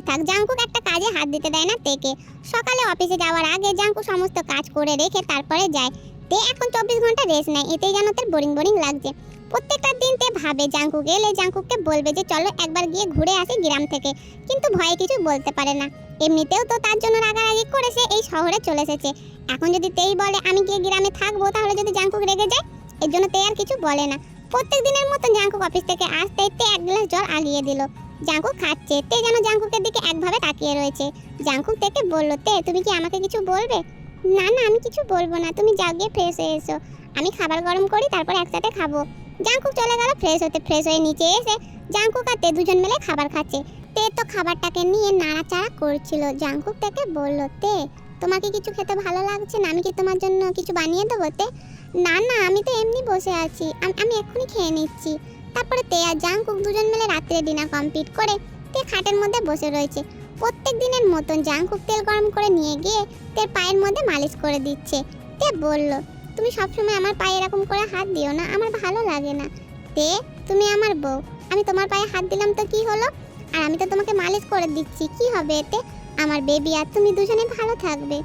করা থাক, জাঙ্কুক একটা কাজে হাত দিতে দেয় না তেকে। সকালে অফিসে যাওয়ার আগে জাঙ্কু সমস্ত কাজ করে রেখে তারপরে যায়। তে এখন চব্বিশ ঘণ্টা রেস্ট নেয়, এতেই যেন তার বোরিং বোরিং লাগছে। প্রত্যেকটা দিন তে ভাবে জাঙ্কুক গেলে জাঙ্কুককে বলবে যে চলো একবার গিয়ে ঘুরে আসি গ্রাম থেকে, কিন্তু ভয়ে কিছু বলতে পারে না। এমনিতেও তো তার জন্য রাগারাগি করে সে এই শহরে চলে এসেছে। এখন যদি তেই বলে, আমি গিয়ে গ্রামে থাকব তাহলে যদি জাঙ্কুক রেগে যায়, এর জন্য তে আর কিছু বলে না। প্রত্যেক দিনের মতন জাঙ্কুক অফিস থেকে আসতেই তে এক গ্লাস জল আগিয়ে দিল। জাঙ্কুক খাচ্ছে, তে যেন জাঙ্কুকের দিকে একভাবে তাকিয়ে রয়েছে। জাঙ্কুক তেকে বলল, তে, তুমি কি আমাকে কিছু বলবে? না না, আমি কিছু বলব না, তুমি যাও গিয়ে ফ্রেশ হয়ে এসো। আমি খাবার গরম করি, তারপর একসাথে খাব। জাঙ্কুক চলে গেল ফ্রেশ হতে ফ্রেশ হয়ে নিচে এসে জাঙ্কুক আর তে দুজন মিলে খাবার খাচ্ছে। তে তো খাবারটাকে নিয়ে নাড়াচাড়া করছিল। জাঙ্কুক তাকে বলল, তে, তোমাকে কিছু খেতে ভালো লাগছে না? আমি কি তোমার জন্য কিছু বানিয়ে দেবো তে? না না, আমি তো এমনি বসে আছি। আমি এক্ষুনি খেয়ে নিচ্ছি। তারপরে তে আর জাঙ্কুক দুজন মিলে রাত্রে ডিনার কমপ্লিট করে তে খাটের মধ্যে বসে রয়েছে। প্রত্যেক দিনের মতন জাঙ্কুক তেল গরম করে নিয়ে গিয়ে তের পায়ের মধ্যে মালিশ করে দিচ্ছে। তে বলল, তুমি সবসময় আমার পায়ে এরকম করে হাত দিও না, আমার ভালো লাগে না। তে, তুমি আমার বউ, আমি তোমার পায়ে হাত দিলাম তো কি হলো? আর আমি তো তোমাকে মালিশ করে দিচ্ছি, কি হবে এতে? আমার বেবি আর তুমি দুজনে ভালো থাকবে।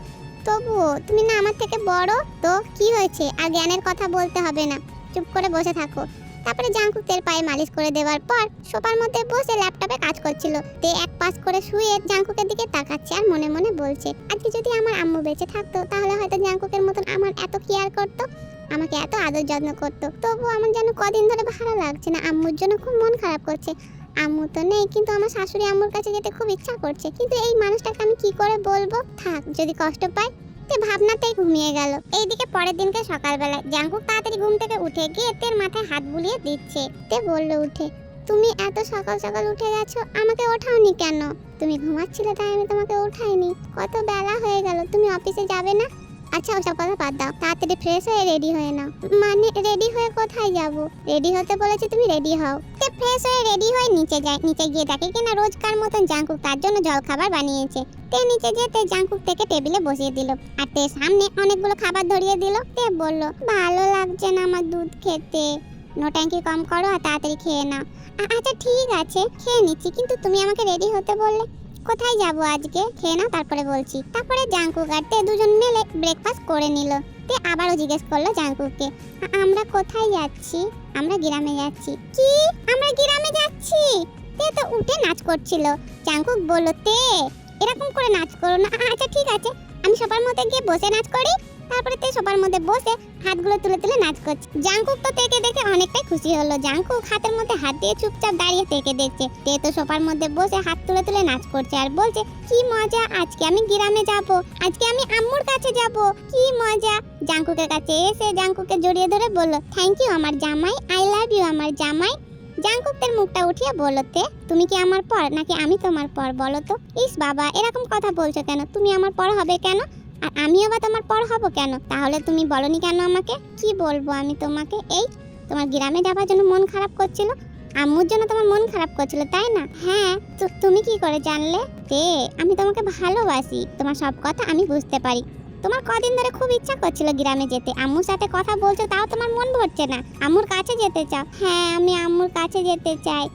তবুও তুমি না আমার থেকে বড়? তো কি হয়েছে? আর জ্ঞানের কথা বলতে হবে না। চুপ করে বসে থাকো। তারপরে জাঙ্কুকের পায়ে মালিশ করে দেওয়ার পর সোফার মধ্যে বসে ল্যাপটপে কাজ করছিল। তে এক পাশ করে শুয়ে জাঙ্কুকের দিকে তাকাচ্ছে আর মনে মনে বলছে, আজকে যদি আমার আম্মু বেঁচে থাকতো, তাহলে হয়তো জাঙ্কুকের মতন আমার এত কেয়ার করতো, আমাকে এত আদর যত্ন করতো। তবু আমার যেন কদিন ধরে ভালো লাগছে না, আম্মুর জন্য খুব মন খারাপ করছে। আম্মু তো নেই, কিন্তু আমার শাশুড়ি আম্মুর কাছে যেতে খুব ইচ্ছা করছে। কিন্তু এই মানুষটাকে আমি কি করে বলব? থাক, যদি কষ্ট পায় তে ভাবনাতেই ঘুমিয়ে গেল। এইদিকে পরের দিনকে সকালবেলা জাঙ্কুক তাড়াতাড়ি ঘুম থেকে উঠে গিয়ে তের মাথায় হাত বুলিয়ে দিচ্ছে। তে বলল উঠে, তুমি এত সকাল সকাল উঠে গেছো, আমাকে ওঠাওনি কেন? তুমি ঘুমাচ্ছিলে তাই আমি তোমাকে ওঠাইনি কত বেলা হয়ে গেল, তুমি অফিসে যাবে না? আচ্ছা ওসব কথা বাদ দাও। তাড়াতাড়ি ফ্রেশ হয়ে রেডি হয়ে নাও। মানে রেডি হয়ে কোথায় যাব? রেডি হতে বলেছি তুমি রেডি হও। তে ফ্রেশ হয়ে রেডি হয়ে নিচে যায়, নিচে গিয়ে দেখে কিনা রোজকার মতন জাঙ্কুক তার জন্য জল খাবার বানিয়েছে। তে নিচে যেতে জাঙ্কুক থেকে টেবিলে বসিয়ে দিল। আর তে সামনে অনেকগুলো খাবার ধরিয়ে দিল। তে বলল, ভালো লাগছে না আমার দুধ খেতে। নো ট্যাঙ্কি কম করো আর তাড়াতাড়ি খেয়ে নাও। আচ্ছা ঠিক আছে, খেয়ে নিচ্ছি, কিন্তু তুমি আমাকে রেডি হতে বললে? কোথায় যাব আজকে? খেয়ে নাও, তারপরে বলছি। তারপরে জাঙ্কুক আর তে দুজন মিলে ব্রেকফাস্ট করে নিল। তে আবারও জিজ্ঞেস করল জাঙ্কুকে আমরা কোথায় যাচ্ছি? আমরা গ্রামে যাচ্ছি। কি? আমরা গ্রামে যাচ্ছি? তে তো উঠে নাচ করছিল। জাঙ্কুক বলল, তে, এরকম করে নাচ করো না। আচ্ছা ঠিক আছে, আমি সবার মধ্যে গিয়ে বসে নাচ করি তারপরে তে সবার মধ্যে বসে হাতগুলো তুলে তুলে নাচ করছে জাঙ্কুক তো তেকে দেখে অনেকটাই খুশি হলো। জাঙ্কুক হাতের মধ্যে হাত দিয়ে চুপচাপ দাঁড়িয়ে তেকে দেখছে। তে তো সোফার মধ্যে বসে হাত তুলে তুলে নাচ করছে আর বলছে, কি মজা, আজকে আমি গ্রামে যাব। আজকে আমি আম্মুর কাছে যাব। কি মজা। জাঙ্কুকের কাছে এসে জাঙ্কুকে জড়িয়ে ধরে বলল থ্যাংক ইউ আমার জামাই। আই লাভ ইউ আমার জামাই। জাঙ্কুকদের মুখটা উঠিয়ে বলল, তে, তুমি কি আমার পর নাকি আমি তোমার পর বলো তো? ইস বাবা, এরকম কথা বলছো কেন? তুমি আমার পর হবে কেন? আর আমিও বা তোমার পর হব কেন? তাহলে তুমি বলনি কেন আমাকে? কি বলব আমি তোমাকে? এই, তোমার গ্রামে যাবার জন্য মন খারাপ করছিল, আম্মুর জন্য তোমার মন খারাপ করছিল, তাই না? হ্যাঁ তো তুমি কি করে জানলে? তে, আমি তোমাকে ভালোবাসি, তোমার সব কথা আমি বুঝতে পারি। তোমার কদিন ধরে খুব ইচ্ছা করছিল গ্রামে যেতে, আম্মুর সাথে কথা বলছো তাও তোমার মন ভরছে না। আম্মুর কাছে যেতে চাও? হ্যাঁ আমি আম্মুর কাছে যেতে চাই।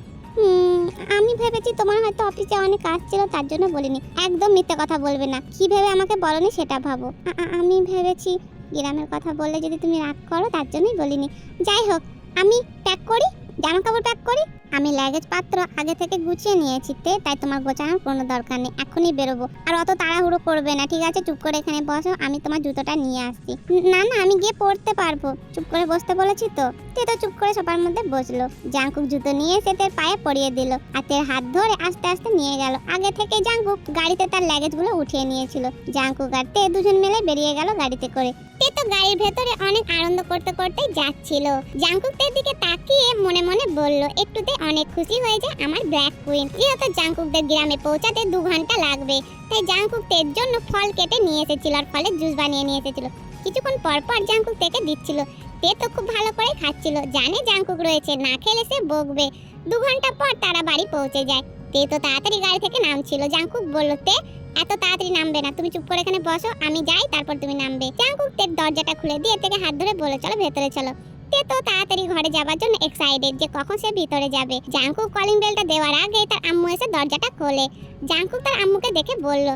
আমি ভেবেছি তোমার হয়তো অফিসে অনেক কাজ ছিল, তার জন্য বলিনি। একদম মিথ্যে কথা বলবে না। কি ভেবে আমাকে বলনি সেটা ভাবো। আমি ভেবেছি, গ্রামের কথা বললে যদি তুমি রাগ করো, তার জন্যই বলিনি। যাই হোক, আমি প্যাক করি। জামা কাপড় প্যাক করি, আমি লাগেজ পাত্র আগে থেকে গুছিয়ে নিয়েছি তে, তাই তোমার গোছানোর কোনো দরকার নেই, এখনই বেরোবো। আর অত তাড়াহুড়ো করবে না, ঠিক আছে? চুপ করে এখানে বসো, আমি তোমার জুতোটা নিয়ে আসছি। না না, আমি গিয়ে পড়তে পারব। চুপ করে বসতে বলেছি তো। তে তো চুপ করে সবার মধ্যে বসল। জাঙ্কুক জুতো নিয়ে এসে তের পায়ে পরিয়ে দিল আর তের হাত ধরে আস্তে আস্তে নিয়ে গেল। আগে থেকে জাঙ্কুক গাড়িতে তার লাগেজগুলো উঠিয়ে নিয়েছিল। জাঙ্কুক আর তে দুজন মিলে বেরিয়ে গেল গাড়িতে করে। তে তো গাড়ির ভেতরে অনেক আনন্দ করতে করতে যাচ্ছিল। জাঙ্কুক তের দিকে তাকিয়ে মনে মনে বলল, একটুতে অনেক খুশি হয়ে যায় আমার ব্ল্যাক কুইন। যেহেতু জাঙ্কুকদের গ্রামে পৌঁছাতে দু ঘণ্টা লাগবে। তাই জাঙ্কুক তের জন্য ফল কেটে নিয়ে এসেছিল আর ফলের জুস বানিয়ে নিয়ে এসেছিল। কিছুক্ষণ পর পর জাঙ্কুক থেকে দিচ্ছিল। তে তো খুব ভালো করে খাচ্ছিল। জানে জাঙ্কুক রয়েছে, না খেলে সে বকবে। দু ঘণ্টা পর তারা বাড়ি পৌঁছে যায়। তে তো তাড়াতাড়ি গাড়ি থেকে নামছিল। জাঙ্কুক বলল, তে, এত তাড়াতাড়ি নামবে না। তুমি চুপ করে এখানে বসো। আমি যাই, তারপর তুমি নামবে। জাঙ্কুক তের দরজাটা খুলে দিয়ে থেকে হাত ধরে বলে চলো ভেতরে চলো। তে তো তাড়াতাড়ি ঘরে যাবার জন্য এক্সাইটেড যে কখন সে ভিতরে যাবে। জাঙ্কুক কলিং বেলটা দেওয়ার আগে তার আম্মু এসে দরজাটা খোলে। জাঙ্কুক তার আম্মুকে দেখে বলল,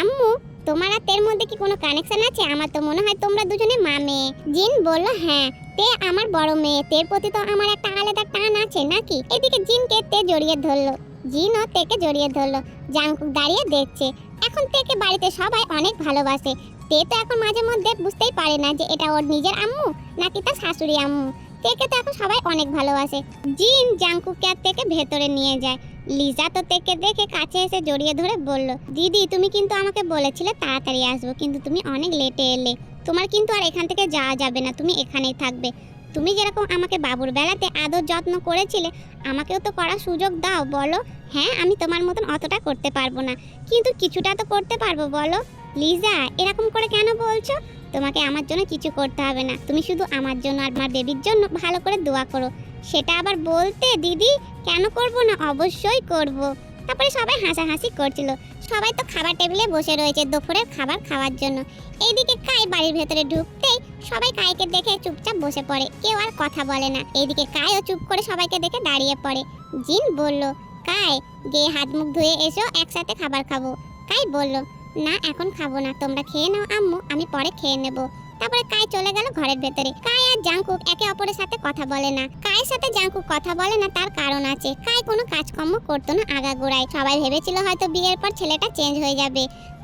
আম্মু, তোমার আর তের মধ্যে কি কোনো কানেকশন আছে? আমার তো মনে হয় তোমরা দুজনে মা মেয়ে। জিন বলল হ্যাঁ তে আমার বড় মেয়ে। তের প্রতি তো আমার একটা আলাদা টান আছে, নাকি? এদিকে জিনকে তে জড়িয়ে ধরলো। জিনও তেকে জড়িয়ে ধরলো। জাঙ্কুক দাঁড়িয়ে দেখছে। এখন তেকে বাড়িতে সবাই অনেক ভালোবাসে। তে তো এখন মাঝে মধ্যে বুঝতেই পারে না যে এটা ওর নিজের আম্মু নাকি তার শাশুড়ি আম্মু। তেকে তো এখন সবাই অনেক ভালোবাসে। জিন জাঙ্কুককে আর তেকে ভেতরে নিয়ে যায়। লিজা তো তেকে দেখে কাছে এসে জড়িয়ে ধরে বলল, দিদি, তুমি কিন্তু আমাকে বলেছিলে তাড়াতাড়ি আসব, কিন্তু তুমি অনেক লেটে এলে। তোমার কিন্তু আর এখান থেকে যাওয়া যাবে না, তুমি এখানেই থাকবে। তুমি যেরকম আমাকে বাবুর বেলাতে আদর যত্ন করেছিলে, আমাকেও তো করার সুযোগ দাও, বলো। হ্যাঁ আমি তোমার মতন অতটা করতে পারব না। কিন্তু কিছুটা তো করতে পারব, বলো। লিজা, এরকম করে কেন বলছো? তোমাকে আমার জন্য কিছু করতে হবে না। তুমি শুধু আমার জন্য আর আমার বেবির জন্য ভালো করে দোয়া করো। সেটা আবার বলতে দিদি, কেন করব না? অবশ্যই করব। তারপরে সবাই হাসাহাসি করছিল। সবাই তো খাবার টেবিলে বসে রয়েছে দুপুরের খাবার খাওয়ার জন্য। এইদিকে কাই বাড়ির ভেতরে ঢুকতেই সবাই কাইকে দেখে চুপচাপ বসে পড়ে। কেউ আর কথা বলে না। এইদিকে কাইও চুপ করে সবাইকে দেখে দাঁড়িয়ে পড়ে। জিন বলল, কাই, গিয়ে হাত মুখ ধুয়ে এসো, একসাথে খাবার খাব। কাই বলল, না, এখন খাব না। তোমরা খেয়ে নাও, আম্মু, আমি পরে খেয়ে নেব। তারপরে কাই চলে গেল ঘরের ভেতরে। কাই আর জাংকুক একে অপরের সাথে কথা বলে না। কায়ের সাথে জাংকুক কথা বলে না, তার কারণ আছে। কাই কোনো কাজকর্ম করতো না আগাগোড়ায় সবাই ভেবেছিল হয়তো বিয়ের পর ছেলেটা চেঞ্জ হয়ে যাবে।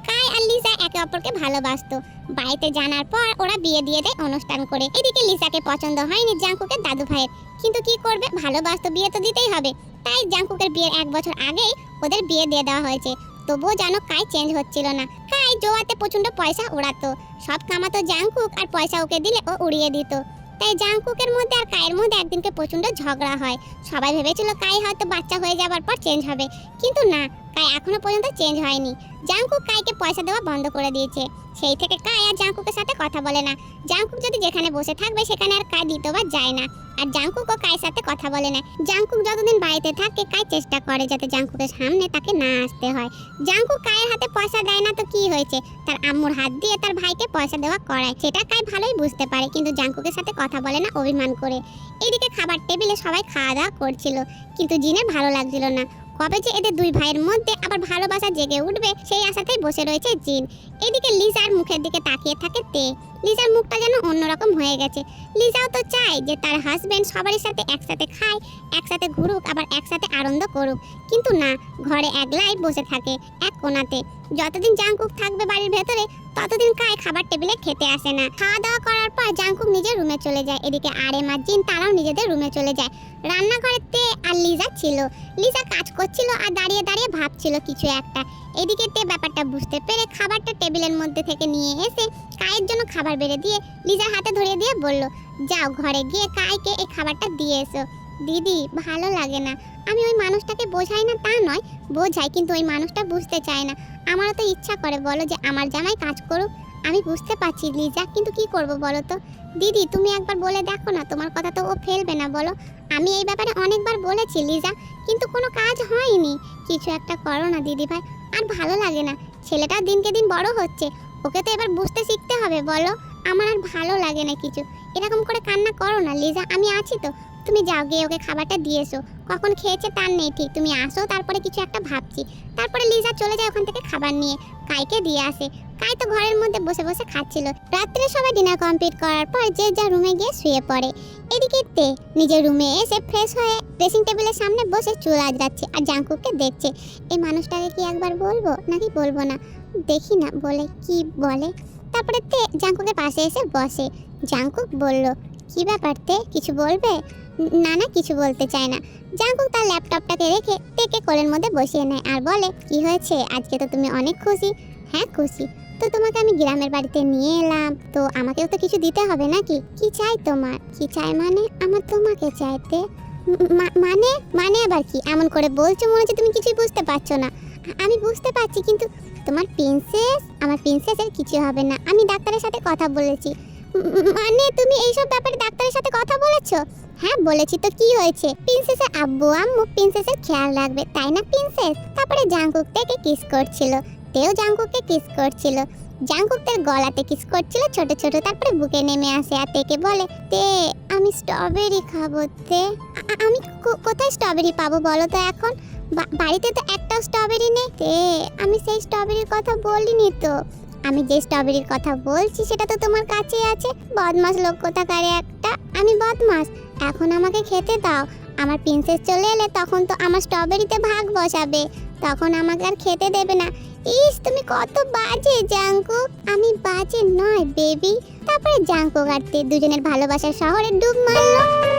কাই আর লিসা একে অপরকে ভালোবাসতো। বাড়িতে জানার পর ওরা বিয়ে দিয়ে দেয় অনুষ্ঠান করে। এদিকে লিসাকে পছন্দ হয়নি জাংকুকের দাদু ভাইয়ের। কিন্তু কি করবে? ভালোবাসতো বিয়ে তো দিতেই হবে। তাই জাংকুকের বিয়ের এক বছর আগেই ওদের বিয়ে দিয়ে দেওয়া হয়েছে। তবুও যেন কাই চেঞ্জ হচ্ছিল না। কাই জোয়াতে প্রচণ্ড পয়সা উড়াতো। সব কামাতো জাংকুক আর পয়সা ওকে দিলে ও উড়িয়ে দিত। তাই জাংকুকের মধ্যে আর কায়ের মধ্যে একদিনকে প্রচণ্ড ঝগড়া হয়। সবাই ভেবেছিল কাই হয়তো বাচ্চা হয়ে যাবার পর চেঞ্জ হবে। কিন্তু না কাই এখনও পর্যন্ত চেঞ্জ হয়নি। জাংকুক কাইকে পয়সা দেওয়া বন্ধ করে দিয়েছে। সেই থেকে কাই আর জাংকুকের সাথে কথা বলে না। জাংকুক যদি যেখানে বসে থাকবে সেখানে আর কাই দ্বিতীয়বার যায় না। আর জাংকুকও কায়ের সাথে কথা বলে না। জাংকুক যতদিন বাড়িতে থাকে, কাই চেষ্টা করে যাতে জাংকুকের সামনে তাকে না আসতে হয়। জাংকুক কায়ের হাতে পয়সা দেয় না তো কি হয়েছে? তার আম্মুর হাত দিয়ে তার ভাইকে পয়সা দেওয়া করায়। সেটা কাই ভালোই বুঝতে পারে, কিন্তু জাংকুকের সাথে কথা বলে না অভিমান করে। এদিকে খাবার টেবিলে সবাই খাওয়া দাওয়া করছিল, কিন্তু জিনের ভালো লাগছিল না। কবে যে এদের দুই ভাইয়ের মধ্যে আবার ভালোবাসা জেগে উঠবে সেই আশাতেই বসে রয়েছে জিন। এদিকে লিজার মুখের দিকে তাকিয়ে থাকে তে। লিজার মুখটা যেন অন্যরকম হয়ে গেছে। লিজাও তো চায় যে তার হাজব্যান্ড সবারই সাথে একসাথে খায়, একসাথে ঘুরুক, আবার একসাথে আনন্দ করুক। কিন্তু না, ঘরে একলাই বসে থাকে এক কোণাতে যতদিন জাংকুক থাকবে বাড়ির ভেতরে, ততদিন কায় খাবার টেবিলে খেতে আসে না। খাওয়া দাওয়া করার পর জাংকুক নিজের রুমে চলে যায়। এদিকে আরে মা জিন, তারাও নিজেদের রুমে চলে যায়। রান্নাঘরে তে আর লিজা ছিল। লিজা কাজ করছিল আর দাঁড়িয়ে দাঁড়িয়ে ভাবছিল কিছু একটা। এদিকে তে ব্যাপারটা বুঝতে পেরে খাবারটা টেবিলের মধ্যে থেকে নিয়ে এসে কায়ের জন্য খাবার বেড়ে দিয়ে লিজার হাতে ধরিয়ে দিয়ে বলল, যাও ঘরে গিয়ে কাইকে এই খাবারটা দিয়ে এসো। দিদি, ভালো লাগে না। আমি ওই মানুষটাকে বোঝাই না তা নয়, বোঝাই, কিন্তু ওই মানুষটা বুঝতে চায় না। আমারও তো ইচ্ছা করে, বলো যে আমার জামাই কাজ করুক। আমি বুঝতে পারছি লিজা, কিন্তু কি করব বলো তো? দিদি, তুমি একবার বলে দেখো না, তোমার কথা তো ও ফেলবে না, বলো। আমি এই ব্যাপারে অনেকবার বলেছি লিজা, কিন্তু কোনো কাজ হয়নি। কিছু একটা করো না, দিদি ভাই, আর ভালো লাগে না। ছেলেটা দিনকে দিন বড় হচ্ছে, ওকে তো এবার বুঝতে শিখতে হবে, বলো। আমার আর ভালো লাগে না কিছু। এরকম করে কান্না করো না, লিজা, আমি আছি তো। তুমি যাও গিয়ে ওকে খাবারটা দিয়ে এসো কখন খেয়েছে তার নেই ঠিক। তুমি আসো, তারপরে কিছু একটা ভাবছি। তারপরে লিজা চলে যায় ওখান থেকে খাবার নিয়ে। কাইকে দিয়ে আসে। কাই তো ঘরের মধ্যে বসে বসে খাচ্ছিল। রাত্রে সবাই ডিনার কমপ্লিট করার পর যে যা রুমে গিয়ে শুয়ে পড়ে। এদিকে তে নিজের রুমে এসে ফ্রেশ হয়ে ড্রেসিং টেবিলের সামনে বসে চুল আজরাচ্ছে আর জাঙ্কুককে দেখছে। এই মানুষটাকে কি একবার বলব নাকি বলব না? দেখি না, বলে কি বলে? তারপরে তে জাঙ্কুকের পাশে এসে বসে। জাঙ্কুক বলল, কি ব্যাপার তে? কিছু বলবে? না না কিছু বলতে চায় না। জাঙ্কুক তার ল্যাপটপটাকে রেখে টেকে কোলের মধ্যে বসিয়ে নেয় আর বলে, কি হয়েছে? আজকে তো তুমি অনেক খুশি। হ্যাঁ খুশি। তো তোমাকে আমি গ্রামের বাড়িতে নিয়ে এলাম। তো আমাকেও তো কিছু দিতে হবে নাকি? কি চাই তোমার? কি চাই মানে? আমার তোমাকে চাইতে। মানে? মানে আবার কি? এমন করে বলছো মনে হচ্ছে তুমি কিছুই বুঝতে পারছ না। আমি বুঝতে পারছি, কিন্তু তোমার প্রিন্সেস আমার প্রিন্সেসের কিছু হবে না। আমি ডাক্তারের সাথে কথা বলেছি। মানে তুমি এইসব ব্যাপারে ডাক্তারের সাথে কথা বলেছ? হ্যাঁ বলেছি তো কি হয়েছে? প্রিন্সেসের আব্বু, আম্মু প্রিন্সেসের খেয়াল রাখবে, তাই না প্রিন্সেস? তারপরে জাঙ্কুক থেকে কিস করছিল, তেও জাঙ্কুককে কিস করছিল। জাঙ্কুক তার গলাতে কিস করছিল, ছোট ছোট, তারপরে বুকে নেমে আসে আর তেকে বলে, তে, আমি স্ট্রবেরি খাব, তে। আমি কোথায় স্ট্রবেরি পাবো বলো তো এখন? বাড়িতে তো একটাও স্ট্রবেরি নেই, তে। আমি সেই স্ট্রবেরির কথা বলিনি তো। আমি যে স্ট্রবেরির কথা বলছি, সেটা তো তোমার কাছেই আছে। বদমাস লোক কোথাকারে একটা? আমি বদমাস এখন আমাকে খেতে দাও। আমার প্রিন্সেস চলে এলে তখন তো আমার স্ট্রবেরিতে ভাগ বসাবে। তখন আমাকে আর খেতে দেবে না। ইস, তুমি কত বাজে জাঙ্কুক আমি বাজে নয় বেবি তারপরে জাঙ্কুক আর দুজনের ভালোবাসার শহরে ডুব মারলো।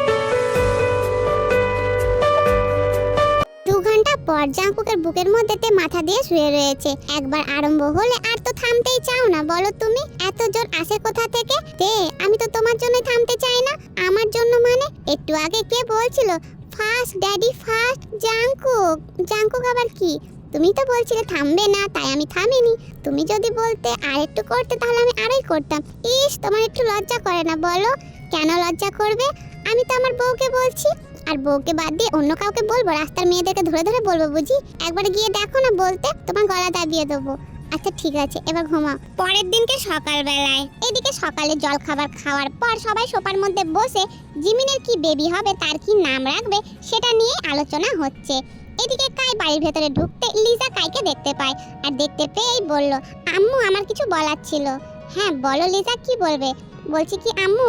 পর জাঙ্কুকের বুকের মধ্যে তে মাথা দিয়ে শুয়ে রয়েছে। একবার আরম্ভ হলে আর তো থামতেই চাও না, বলো তুমি? এত জোর আসে কোথা থেকে? তে আমি তো তোমার জন্য থামতে চাই না। আমার জন্য মানে? একটু আগে কে বলছিল first daddy first Jungkook Jungkook আবার কি? তুমি তো বলছিলে থামবে না, তাই আমি থামিনি। তুমি যদি বলতে আর একটু করতে, তাহলে আমি আরই করতাম। ইস, তোমার একটু লজ্জা করে না, বলো। কেন লজ্জা করবে? আমি তো আমার বউকে বলছি। আর বউকে বাদ দিয়ে অন্য কাউকে বলব? রাস্তার মেয়েদেরকে ধরে ধরে বলব বুঝি? একবার গিয়ে দেখো না বলতে, তোমার গলা দাবিয়ে দেবো। আচ্ছা ঠিক আছে, এবার ঘুমাও। পরের দিনকে সকালবেলায়। এদিকে সকালে জল খাবার খাওয়ার পর সবাই সোপার মধ্যে বসে জিমিনের কি বেবি হবে, তার কি নাম রাখবে, সেটা নিয়ে আলোচনা হচ্ছে। এদিকে কাই বাড়ির ভেতরে ঢুকতে লিজা কাইকে দেখতে পায় আর দেখতে পেয়েই বলল, আম্মু, আমার কিছু বলার ছিল। হ্যাঁ বলো লিজা, কি বলবে? বলছি কি, আম্মু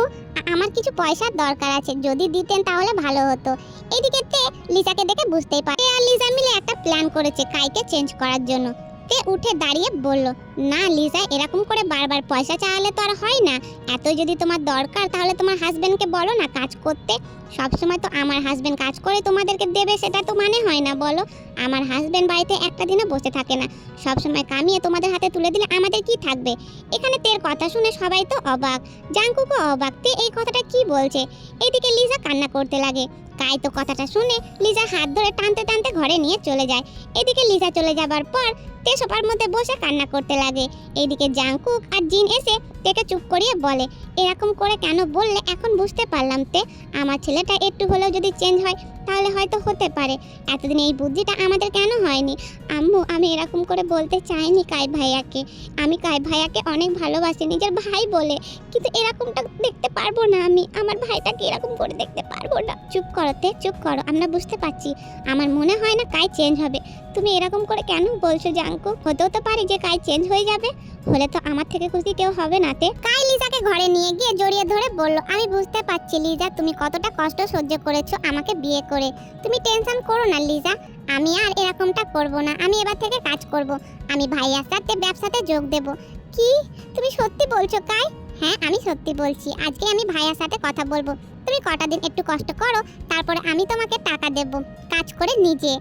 আমার কিছু পয়সার দরকার আছে, যদি দিতেন তাহলে ভালো হতো। এদিকে তে লিজাকে দেখে বুঝতেই পারে আর লিজা মিলে একটা প্ল্যান করেছে কাইকে চেঞ্জ করার জন্য। তে উঠে দাঁড়িয়ে বলল, না লিজা, এরকম করে বারবার পয়সা চাওয়ালে তো আর হয় না। এত যদি তোমার দরকার, তাহলে তোমার হাজবেন্ডকে বলো না কাজ করতে। সব সময় তো আমার হাজবেন্ড কাজ করে, তোমাদেরকে দেবে সেটা তো মানে হয় না, বলো। আমার হাজবেন্ড বাড়িতে একটা দিনও বসে থাকে না। সব সময় কামিয়ে তোমাদের হাতে তুলে দিলে আমাদের কি থাকবে? এখানে তের কথা শুনে সবাই তো অবাক। জাঙ্কুকও অবাক তে এই কথাটা কি বলছে। এদিকে লিজা কান্না করতে লাগে। কাই তো কথাটা শুনে লিজা হাত ধরে টানতে টানতে ঘরে নিয়ে চলে যায়। এদিকে লিজা চলে যাবার পর তে সোফার মধ্যে বসে কান্না করতে লাগে। এইদিকে জাঙ্কুক আর জিন এসে তেকে চুপ করিয়ে বলে, এরকম করে কেন বললে? এখন বুঝতে পারলাম তে। আমার ছেলেটা একটু হলেও যদি চেঞ্জ হয় তাহলে হয়তো হতে পারে। এতদিন এই বুদ্ধিটা আমাদের কেন হয়নি? আম্মু, আমি এরকম করে বলতে চাইনি কাই ভাইয়াকে। আমি কাই ভাইয়াকে অনেক ভালোবাসি, নিজের ভাই বলে। কিন্তু এরকমটা দেখতে পারব না আমি। আমার ভাইটাকে এরকম করে দেখতে পারব না। চুপ করো তে, চুপ করো। আমরা বুঝতে পারছি। আমার মনে হয় না কাই চেঞ্জ হবে। তুমি এরকম করে কেন বলছো জাঙ্কু হতেও তো পারে যে কাই চেঞ্জ হয়ে যাবে। হলে তো আমার থেকে খুশি কেউ হবে না তে। কাই লিজাকে ঘরে নিয়ে গিয়ে জড়িয়ে ধরে বলল, আমি বুঝতে পারছি লিজা, তুমি কতটা কষ্ট সহ্য করেছ আমাকে বিয়ে করে। তুমি টেনশন করো না, লিজা। আমি আর এরকমটা করব না। আমি এবার থেকে কাজ করব। আমি ভাইয়ার সাথে ব্যবসাতে যোগ দেব। কি? তুমি সত্যি বলছো, কাই? হ্যাঁ আমি সত্যি বলছি। আজকে আমি ভাইয়ার সাথে কথা বলব। তুমি কটা দিন একটু কষ্ট করো, তারপরে আমি তোমাকে টাকা দেব। কাজ করে নিজে।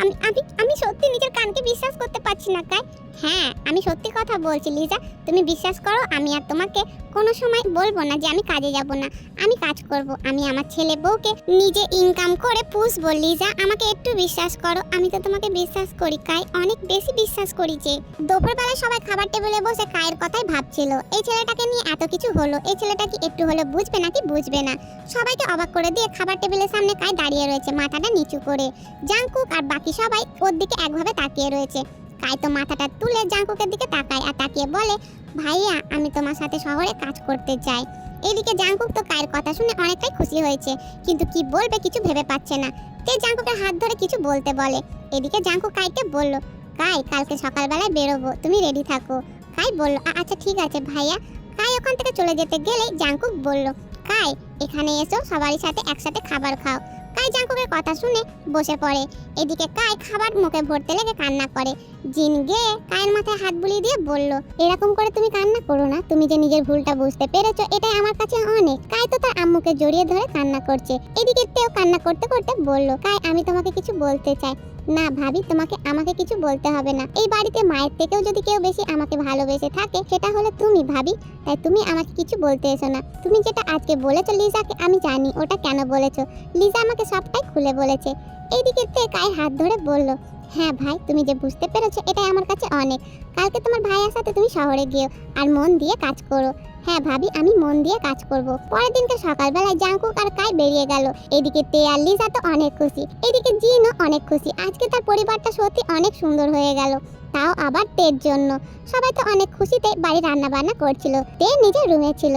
আমি আমি আমি সত্যি নিজের কানকে বিশ্বাস করতে পারছি না, কাই। হ্যাঁ আমি সত্যি কথা বলছি, লিজা। তুমি বিশ্বাস করো, আমি আর তোমাকে কোনো সময় বলব না যে আমি কাজে যাব না। আমি কাজ করব, আমি আমার ছেলে বউকে নিজে ইনকাম করে পুষবো, লিজা। আমাকে একটু বিশ্বাস করো, আমি তো তোমাকে বিশ্বাস করি, কাই। অনেক বেশি বিশ্বাস করি যে, দুপুরবেলা সবাই খাবার টেবিলে বসে কায়ের কথাই ভাবছিল। এই ছেলেটাকে নিয়ে এত কিছু হলো, এই ছেলেটা কি একটু হলো বুঝবে নাকি বুঝবে না? সবাইকে অবাক করে দিয়ে খাবার টেবিলের সামনে কাই দাঁড়িয়ে রয়েছে, মাথাটা নিচু করে। জাঙ্কুক আর বাকি সবাই ওর দিকে একভাবে তাকিয়ে রয়েছে। কাই তো মাথাটা তুলে জাঙ্কুকের দিকে তাকায় আর তাকিয়ে বলে, ভাইয়া, আমি তোমার সাথে শহরে কাজ করতে চাই। এদিকে জাঙ্কুক তো কায়ের কথা শুনে অনেকটাই খুশি হয়েছে, কিন্তু কি বলবে কিছু ভেবে পাচ্ছে না। তে জাঙ্কুকের হাত ধরে কিছু বলতে বলে। এদিকে জাঙ্কুক কাইকে বলল কাই কালকে সকালবেলায় বেরোবো, তুমি রেডি থাকো। কাই বলল আচ্ছা ঠিক আছে ভাইয়া। কাই ওখান থেকে চলে যেতে গেলে জাঙ্কুক বলল কাই এখানে এসো, সবারই সাথে একসাথে খাবার খাও। কাই জাঙ্কুকের কথা শুনে বসে পড়ে। এদিকে কাই খাবার মুখে ভরতে লেগে কান্না করে। জিন গিয়ে কায়ের মাথায় হাত বুলিয়ে দিয়ে বলল, এরকম করে তুমি কান্না করো না। তুমি যে নিজের ভুলটা বুঝতে পেরেছ, এটাই আমার কাছে অনেক। কাই তো তার আম্মুকে জড়িয়ে ধরে কান্না করছে। এদিকে তেও কান্না করতে করতে বলল, কাই, আমি তোমাকে কিছু বলতে চাই। না ভাবি, তোমাকে, আমাকে কিছু বলতে হবে না। এই বাড়িতে মায়ের থেকেও যদি কেউ বেশি আমাকে ভালোবেসে থাকে, সেটা হলো তুমি ভাবি। তাই তুমি আমাকে কিছু বলতে এসো না। তুমি যেটা আজকে বলেছ লিজাকে আমি জানি ওটা কেন বলেছ। লিজা আমাকে সবটাই খুলে বলেছে। এইদিকে তে কাই হাত ধরে বলল হ্যাঁ ভাই, তুমি যে বুঝতে পেরেছ এটাই আমার কাছে অনেক। কালকে তোমার ভাইয়ের সাথে তুমি শহরে গিয়েও আর মন দিয়ে কাজ করো। হ্যাঁ ভাবি, আমি মন দিয়ে কাজ করব। পরের দিনকে সকালবেলায় জাঙ্কুক আর কাই বেরিয়ে গেল। এদিকে তে আর লিজা তো অনেক খুশি। এদিকে জিনও অনেক খুশি। আজকে তার পরিবারটা সত্যি অনেক সুন্দর হয়ে গেল। তাও আবার তের জন্য। সবাই তো অনেক খুশিতে বাড়ি রান্না বান্না করছিল। তে নিজের রুমে ছিল।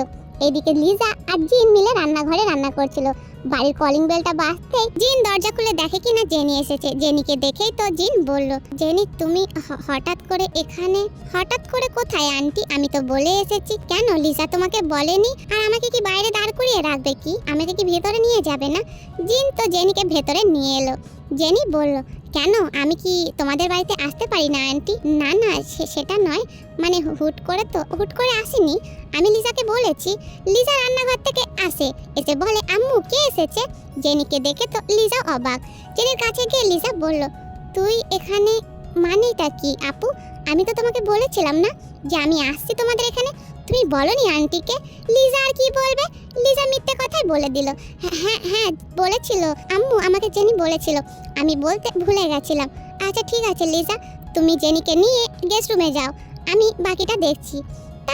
এদিকে লিজা আর জিন মিলে রান্নাঘরে রান্না করছিল। বাড়ির কলিং বেলটা বাজতেই জিন দরজা খুলে দেখে কিনা জেনি এসেছে। জেনিকে দেখেই তো জিন বলল, জেনি, তুমি হঠাৎ করে এখানে, হঠাৎ করে কোথায়, আন্টি? আমি তো বলে এসেছি। কেন? লিজা তোমাকে বলেনি? আর আমাকে কি বাইরে দাঁড় করিয়ে রাখবে কি? আমাকে কি ভেতরে নিয়ে যাবে না? জিন তো জেনিকে ভেতরে নিয়ে এলো। জেনি বলল কেন? আমি কি তোমাদের বাড়িতে আসতে পারি না আন্টি না না সেটা নয়। মানে হুট করে তো, হুট করে আসিনি। আমি লিজাকে বলেছি, লিজা রান্নাঘর থেকে আসে। এসে বলে, আম্মু, কে এসেছে? জেনিকে দেখে তো লিজা অবাক। জেনির কাছে গিয়ে লিজা বলল, তুই এখানে মানেটা কি, আপু? আমি তো তোমাকে বলেছিলাম না যে আমি আসছি তোমাদের এখানে। তুমি বলনি আন্টিকে। লিজা আর কি বলবে? লিজা মিথ্যে কথাই বলে দিল। হ্যাঁ হ্যাঁ হ্যাঁ বলেছিল। আম্মু আমাকে জেনি বলেছিল। আমি বলতে ভুলে গেছিলাম। আচ্ছা ঠিক আছে, লিজা। তুমি জেনিকে নিয়ে গেস্ট রুমে যাও। আমি বাকিটা দেখছি।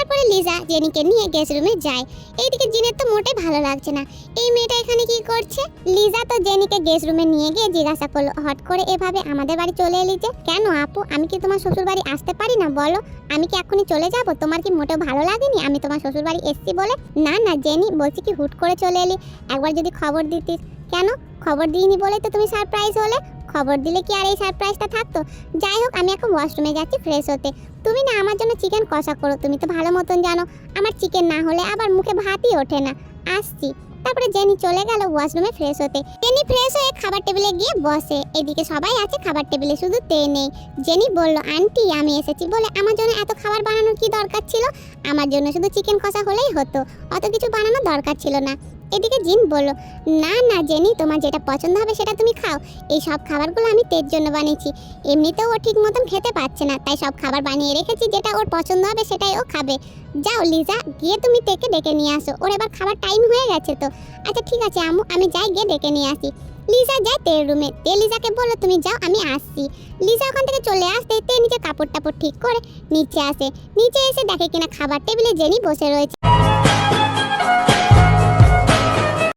তারপরে লিজা জেনিকে নিয়ে গেস্ট রুমে যায়। এইদিকে জিনের তো মোটেই ভালো লাগছে না। এই মেয়েটা এখানে কি করছে? লিজা তো জেনিকে গেস্ট রুমে নিয়ে গিয়ে জিজ্ঞাসা করল, হট করে এভাবে আমাদের বাড়ি চলে এলি যে? কেন আপু? আমি কি তোমার শ্বশুর বাড়ি আসতে পারি না? বলো। আমি কি এখনই চলে যাব? তোমার কি মোটেও ভালো লাগেনি? আমি তোমার শ্বশুর বাড়ি এসছি বলে? না না, জেনি, বলছি কি হুট করে চলে এলি। একবার যদি খবর দিতিস। কেন? খবর দিইনি বলেই তো তুমি সারপ্রাইজ হলে? খবর দিলে কি আর এই সারপ্রাইজটা থাকতো? যাই হোক, আমি এখন ওয়াশরুমে যাচ্ছি ফ্রেশ হতে। তুমি না আমার জন্য চিকেন কষা করো, তুমি তো ভালো মতন জানো। আমার চিকেন না হলে আবার মুখে ভাতই ওঠে না। আসছি। তারপরে জেনি চলে গেল ওয়াশরুমে ফ্রেশ হতে। জেনি ফ্রেশ হয়ে খাবার টেবিলে গিয়ে বসে। এদিকে সবাই আছে খাবার টেবিলে শুধু তে নেই। জেনি বলল, আন্টি, আমি এসেছি বলে আমার জন্য এত খাবার বানানোর কি দরকার ছিল? আমার জন্য শুধু চিকেন কষা হলেই হতো। অত কিছু বানানোর দরকার ছিল না। এদিকে জিন বলল, না না, জেনি, তোমার যেটা পছন্দ হবে সেটা তুমি খাও। এই সব খাবারগুলো আমি তের জন্য বানিয়েছি। এমনিতেও ও ঠিক মতন খেতে পাচ্ছে না, তাই সব খাবার বানিয়ে রেখেছি যেটা ওর পছন্দ হবে সেটাই ও খাবে। যাও, লিজা, গিয়ে তুমি তেকে ডেকে নিয়ে আসো। ওর এবার খাবার টাইম হয়ে গেছে তো। আচ্ছা ঠিক আছে, আম্মু, আমি যাই, গিয়ে ডেকে নিয়ে আসি। লিজা যায় তের রুমে। তে লিজাকে বলল, তুমি যাও, আমি আসছি। লিজা ওখান থেকে চলে আসতে, তে নিজের কাপড় টাপড় ঠিক করে নিচে আসে। নিচে এসে দেখে কিনা খাবার টেবিলে জেনি বসে রয়েছে।